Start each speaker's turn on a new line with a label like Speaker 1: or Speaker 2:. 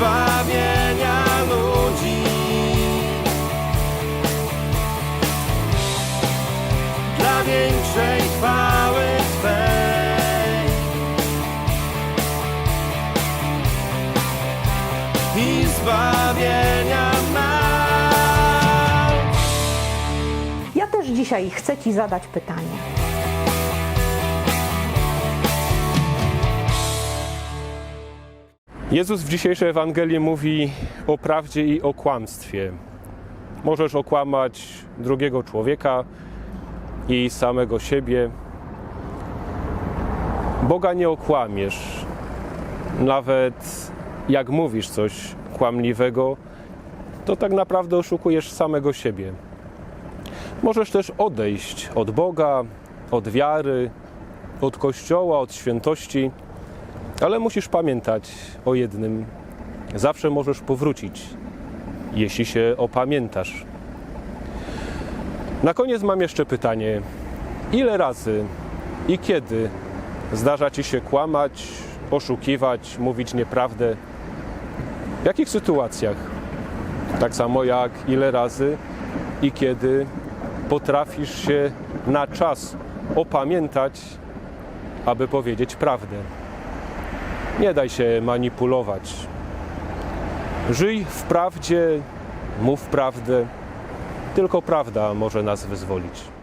Speaker 1: zbawienia ludzi. Dla większej chwały Twej i zbawienia nas.
Speaker 2: Ja też dzisiaj chcę Ci zadać pytanie.
Speaker 3: Jezus w dzisiejszej Ewangelii mówi o prawdzie i o kłamstwie. Możesz okłamać drugiego człowieka i samego siebie. Boga nie okłamiesz. Nawet jak mówisz coś kłamliwego, to tak naprawdę oszukujesz samego siebie. Możesz też odejść od Boga, od wiary, od Kościoła, od świętości. Ale musisz pamiętać o jednym. Zawsze możesz powrócić, jeśli się opamiętasz. Na koniec mam jeszcze pytanie. Ile razy i kiedy zdarza ci się kłamać, oszukiwać, mówić nieprawdę? W jakich sytuacjach? Tak samo jak ile razy i kiedy potrafisz się na czas opamiętać, aby powiedzieć prawdę. Nie daj się manipulować. Żyj w prawdzie, mów prawdę. Tylko prawda może nas wyzwolić.